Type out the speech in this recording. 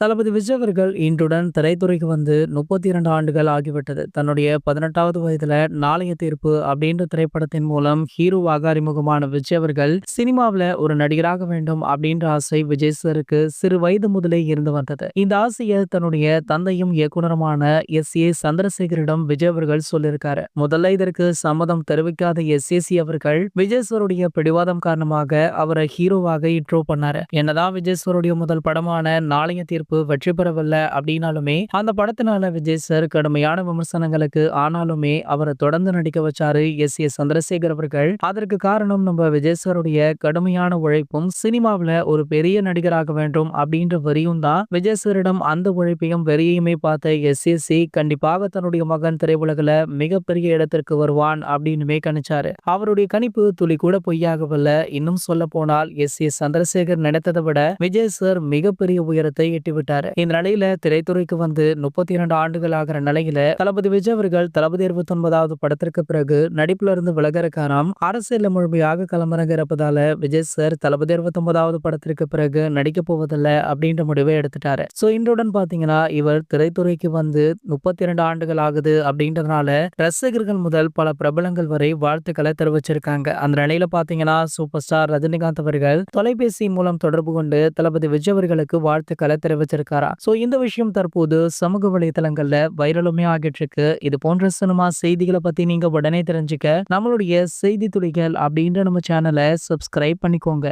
தளபதி விஜய் அவர்கள் இன்றுடன் திரைத்துறைக்கு வந்து 32 ஆண்டுகள் ஆகிவிட்டது. தன்னுடைய பதினெட்டாவது வயதுல நாளைய தீர்ப்பு அப்படின்ற திரைப்படத்தின் மூலம் ஹீரோவாக அறிமுகமான விஜய் அவர்கள், சினிமாவுல ஒரு நடிகராக வேண்டும் அப்படின்ற ஆசை விஜய் சாருக்கு சிறு வயது முதலே இருந்து வந்தது. இந்த ஆசையை தன்னுடைய தந்தையும் இயக்குனருமான எஸ். ஏ. சந்திரசேகரிடம் விஜய் அவர்கள் சொல்லியிருக்காரு. முதல்ல இதற்கு சம்மதம் தெரிவிக்காத எஸ். ஏ. சி. அவர்கள் விஜய் சாருடைய பிடிவாதம் காரணமாக அவரை ஹீரோவாக இன்ட்ரோ பண்ணாரு. என்னதான் விஜய் சாருடைய முதல் படமான நாளைய தீர்ப்பு வெற்றி பெறவில்லை அப்படின்னாலுமே, அந்த படத்தினால விஜய் சார் கடுமையான விமர்சனங்களுக்கு ஆனாலுமே அவரை தொடர்ந்து நடிக்க வச்சாரு எஸ். ஏ. சந்திரசேகர் அவர்கள். அதற்கு காரணம் நம்ம விஜய் சாருடைய கடுமையான உழைப்பும், சினிமாவுல ஒரு பெரிய நடிகராக வேண்டும் அப்படின்ற வரியும் தான். விஜய் சாரிடம் அந்த உழைப்பையும், வெறியுமே பார்த்த எஸ். ஏ. சி. கண்டிப்பாக தன்னுடைய மகன் திரையுலகில் மிகப்பெரிய இடத்திற்கு வருவான் அப்படின்னுமே கணிச்சாரு. அவருடைய கணிப்பு துளி கூட பொய்யாகவில்லை. இன்னும் சொல்ல போனால் எஸ். ஏ. சந்திரசேகர் நினைத்ததை விட விஜய் சார் மிகப்பெரிய உயரத்தை எட்டி எட்டிவிட்டாரு. இந்த நிலையில திரைத்துறைக்கு வந்து 32 ஆண்டுகள் ஆகிற நிலையில தளபதி விஜய் அவர்கள் தளபதி 29வது படத்திற்கு பிறகு நடிப்புல இருந்து விலக இருக்காராம். முழுமையாக களமிறங்க இருப்பதால விஜய் சார் தளபதி 29வது படத்திற்கு பிறகு நடிக்க போவதில்லை அப்படின்ற முடிவை எடுத்துட்டாரு. சோ இன்றுடன் பாத்தீங்கன்னா இவர் திரைத்துறைக்கு வந்து 32 ஆண்டுகள் ஆகுது அப்படின்றதுனால ரசிகர்கள் முதல் பல பிரபலங்கள் வரை வாழ்த்துக்களை தெரிவிச்சிருக்காங்க. அந்த நிலையில பாத்தீங்கன்னா சூப்பர் ஸ்டார் ரஜினிகாந்த் அவர்கள் தொலைபேசி மூலம் தொடர்பு கொண்டு தளபதி விஜய் அவர்களுக்கு வாழ்த்துக்களை தெரிவிச்சிருக்காராம். சோ இந்த விஷயம் தற்போது சமூக வலைதளங்கள்ல வைரலுமே ஆகிட்டு இருக்கு. இது போன்ற சினிமா செய்திகளை பத்தி நீங்க உடனே தெரிஞ்சுக்க நம்மளுடைய செய்தி துளிகள் அப்படின்ற நம்ம சேனலை சப்ஸ்கிரைப் பண்ணிக்கோங்க.